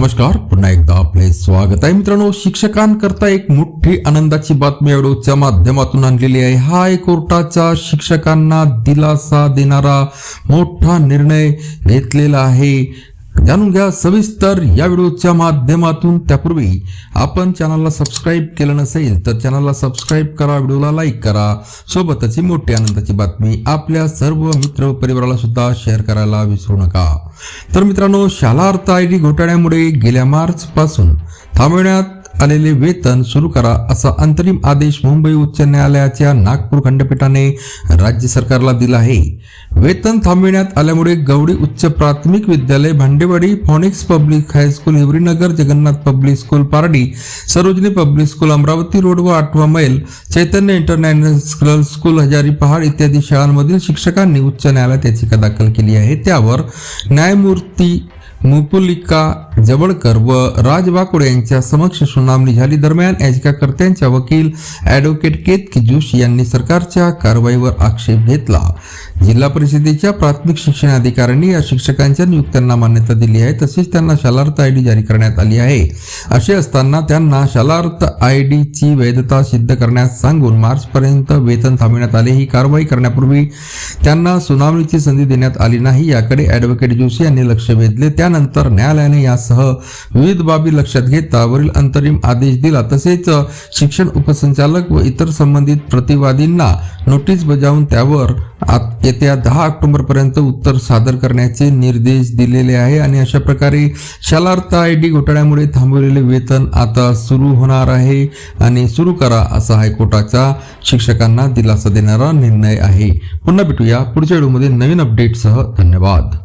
नमस्कार पुन्हा एकदा आपले स्वागत आहे मित्रांनो. शिक्षकांकरता एक मोठी आनंदाची बातमी व्हिडिओच्या माध्यमातून आणलेली आहे. हायकोर्टाच्या शिक्षकांना दिलासा देणारा मोठा निर्णय घेतलेला आहे. जाणून घ्या सविस्तर या व्हिडिओच्या माध्यमातून. त्यापूर्वी आपण चॅनलला सबस्क्राईब केलं नसेल तर चॅनलला सबस्क्राईब करा व्हिडिओला लाईक करा. सोबतच ही मोठी आनंदाची बातमी आपल्या सर्व मित्र परिवाराला सुद्धा शेअर करायला विसरू नका. तर मित्रांनो शाला अर्थ आय डी घोटाळ्यामुळे गेल्या मार्च पासून थांबवण्यात आलेले वेतन सुरू करा असा अंतरिम आदेश मुंबई उच्च न्यायालयाच्या नागपूर खंडपीठाने राज्य सरकारला दिला आहे. वेतन थांबविण्यात आल्यामुळे गवडी उच्च प्राथमिक विद्यालय Bhandewadi Phoenix public high school Hivrinagar Jagannath public school Pardi Sarojini public school Amravati road व आठवा मैल चैतन्य इंटरनॅशनल स्कूल हजारी पहाड इत्यादी शाळांमधील शिक्षकांनी उच्च न्यायालयात याचिका दाखल केली आहे. त्यावर न्यायमूर्ती मुकुलिका जवळकर व राज वाकोडे यांच्या समक्ष सुनावणी झाली. दरम्यान याचिकाकर्त्यांच्या वकील ॲडव्होकेट केतकी जोशी यांनी सरकारच्या कारवाईवर आक्षेप घेतला. जिल्हा परिषदेच्या प्राथमिक शिक्षण अधिकाऱ्यांनी या शिक्षकांच्या नियुक्त्यांना मान्यता दिली आहे. तसेच त्यांना शालार्थ आय डी जारी करण्यात आली आहे. असे असताना त्यांना शालार्थ आय डीची वैधता सिद्ध करण्यास सांगून मार्चपर्यंत वेतन थांबविण्यात आले. ही कारवाई करण्यापूर्वी त्यांना सुनावणीची संधी देण्यात आली नाही. याकडे ॲडव्होकेट जोशी यांनी लक्ष वेधले. त्या त्यानंतर न्यायालयाने यासह विविध बाबी लक्षात घेता वरील अंतरिम आदेश दिला. तसेच शिक्षण उपसंचालक व इतर संबंधित प्रतिवादींना नोटीस बजावून त्यावर आत- येत्या दहा ऑक्टोबर पर्यंत उत्तर सादर करण्याचे निर्देश दिलेले आहे आणि अशा प्रकारे शालार्थ आय डी घोटाळ्यामुळे थांबवलेले वेतन आता सुरू होणार आहे आणि सुरू करा असा हायकोर्टाचा शिक्षकांना दिलासा देणारा निर्णय आहे. पुन्हा भेटूया पुढच्या व्हिडिओमध्ये नवीन अपडेटसह धन्यवाद.